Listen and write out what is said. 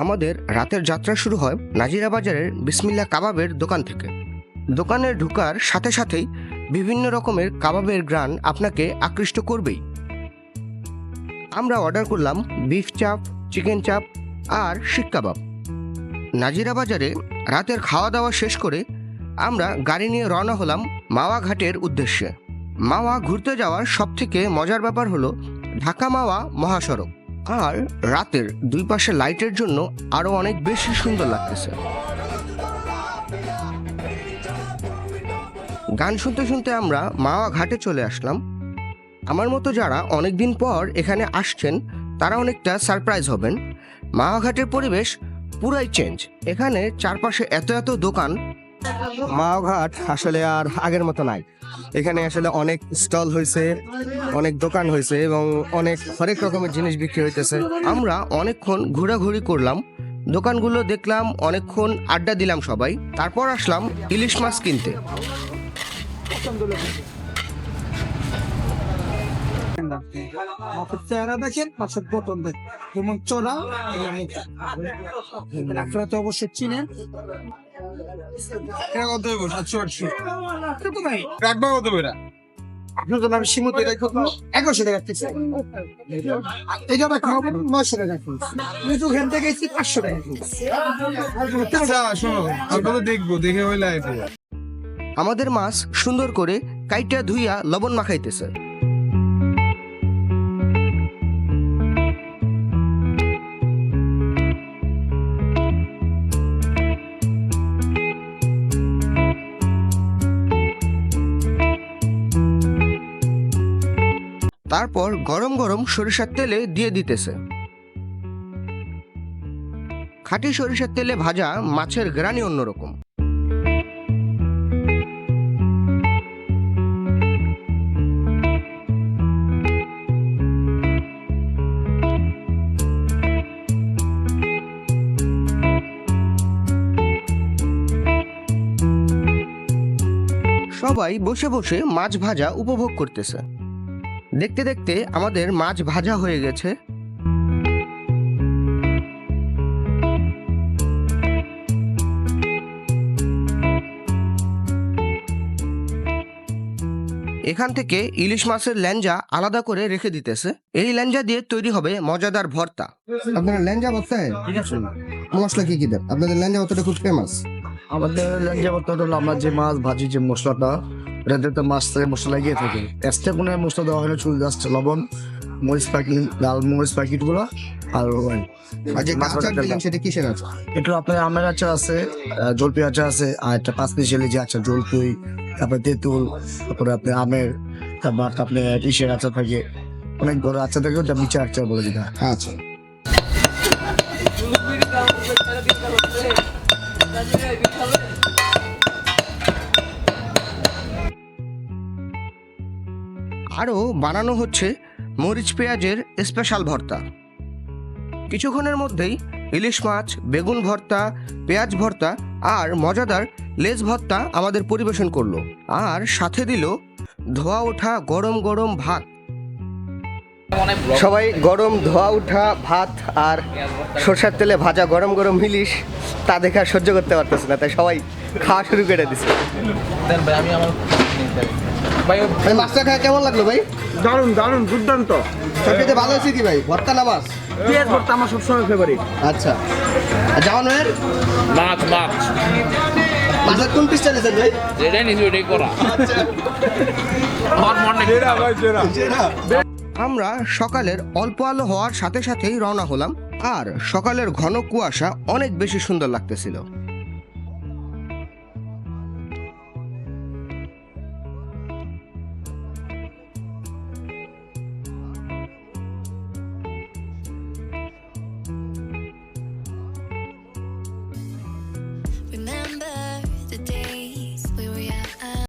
আমাদের রাতের যাত্রা শুরু হয় নাজিরা বাজারের বিসমিল্লা কাবাবের দোকান থেকে। দোকানে ঢুকার সাথে সাথেই বিভিন্ন রকমের কাবাবের গ্রান আপনাকে আকৃষ্ট করবেই। আমরা অর্ডার করলাম বিফ চাপ, চিকেন চাপ আর শিক কাবাব। নাজিরা বাজারে রাতের খাওয়া দাওয়া শেষ করে আমরা গাড়ি নিয়ে রওনা হলাম মাওয়া ঘাটের উদ্দেশ্যে। মাওয়া ঘুরতে যাওয়ার সবথেকে মজার ব্যাপার হলো ঢাকা মাওয়া মহাসড়ক। আর রাতের দুই পাশে লাইটের জন্য আরও অনেক বেশি সুন্দর লাগতেছে। গান শুনতে শুনতে আমরা মাওয়া ঘাটে চলে আসলাম। আমার মতো যারা অনেকদিন পর এখানে আসছেন, তারা অনেকটা সারপ্রাইজ হবেন। মাওয়া ঘাটের পরিবেশ পুরাই চেঞ্জ। এখানে চারপাশে এত এত দোকান। মাওঘাট আসলে আর আগের মতো নাই। এখানে আসলে অনেক স্টল হয়েছে, অনেক দোকান হয়েছে এবং অনেক হরেক রকমের জিনিস বিক্রি হইতেছে। আমরা অনেকক্ষণ ঘোরাঘুরি করলাম, দোকানগুলো দেখলাম, অনেকক্ষণ আড্ডা দিলাম সবাই, তারপর আসলাম ইলিশ মাছ কিনতে। মাছের চেহারা দেখেন মাছের পতন দেখেন। যেমন চোরা আপনারা তো অবশ্যই চিনেন। এটা কত হইব সাতশো আটশো এরকম রাখবা কত বেড়া আপনার জন্য আমি সীমিত রেখে এগারোশো টাকা পিস এটা দেখো নয়শো টাকা পিস লিচু ঘেন থেকে এসেছি পাঁচশো টাকা আচ্ছা শোনো আমরা তো দেখব দেখে হইলে আইবো আমাদের মাছ সুন্দর করে কাইটা ধুইয়া লবণ মাখাইতেছে। তারপর গরম গরম সরিষার তেলে দিয়ে দিতেছে। খাঁটি সরিষার তেলে ভাজা মাছের গ্রানি অন্যরকম। সবাই বসে বসে মাছ ভাজা উপভোগ করতেছে। দেখতে দেখতে আমাদের মাছ ভাজা হয়ে গেছে। এখান থেকে ইলিশ মাছের ল্যাঞ্জা আলাদা করে রেখে দিতেছে। এই ল্যাঞ্জা দিয়ে তৈরি হবে মজাদার ভর্তা। আপনারা ল্যাঞ্জা ভর্তা মশলা কি কি দেন? আপনাদের ল্যাঞ্জা ভর্তাটা খুব ফেমাস আমাদের ল্যাঞ্জা ভর্তা হলো আমরা যে মাছ ভাজি যে মশলাটা এটাতে তো মাছ থেকে মশলা লাগিয়ে থাকে। এক্সট্রা কোনো মশলা দেওয়া হয় না শুধু জাস্ট লবণ মরিচ প্যাকেট লাল মরিচ প্যাকেটগুলো আর ওই আর যে আচার দিলেন সেটা কিসের আছে একটু আপনার আমের আচার আছে আহ, জলপি আচার আছে আর একটা পাঁচ মিশালি যে আচার জলপুই তারপরে তেঁতুল তারপরে আপনার আমের তারপর আপনার ইসের আচার থাকে। অনেক বড় আচার থাকে ওটা মিচা আচার বলে দিতে হয় আচ্ছা। আরও বানানো হচ্ছে মরিচ পেঁয়াজের স্পেশাল ভর্তা। কিছুক্ষণের মধ্যেই ইলিশ মাছ, বেগুন ভর্তা, পেঁয়াজ ভর্তা আর মজাদার লেজ ভর্তা আমাদের পরিবেশন করল আর সাথে দিল ধোয়া ওঠা গরম গরম ভাত। সবাই গরম ধোয়া ওঠা ভাত আর সরষের তেলে ভাজা গরম গরম ইলিশ, তা দেখে আর সহ্য করতে পারতেছে না, তাই সবাই খাওয়া শুরু করে দিছে। ভাই মাছটা খায় কেমন লাগল ভাই? দারুণ দারুণ দুর্দান্ত। সবচেয়ে ভালো হয়েছে কি ভাই? ভর্তা না মাছ? পেঁয়াজ ভর্তা আমার সবসময় ফেভারিট আচ্ছা। আর জামান ভাইয়ের মাছ মাছ। মাছের কোন পিসটা নিয়েছেন ভাই? এটাই করা। মনে আমরা সকালের অল্প আলো হওয়ার সাথে সাথেই রওনা হলাম আর সকালের ঘন কুয়াশা অনেক বেশি সুন্দর লাগতেছিল।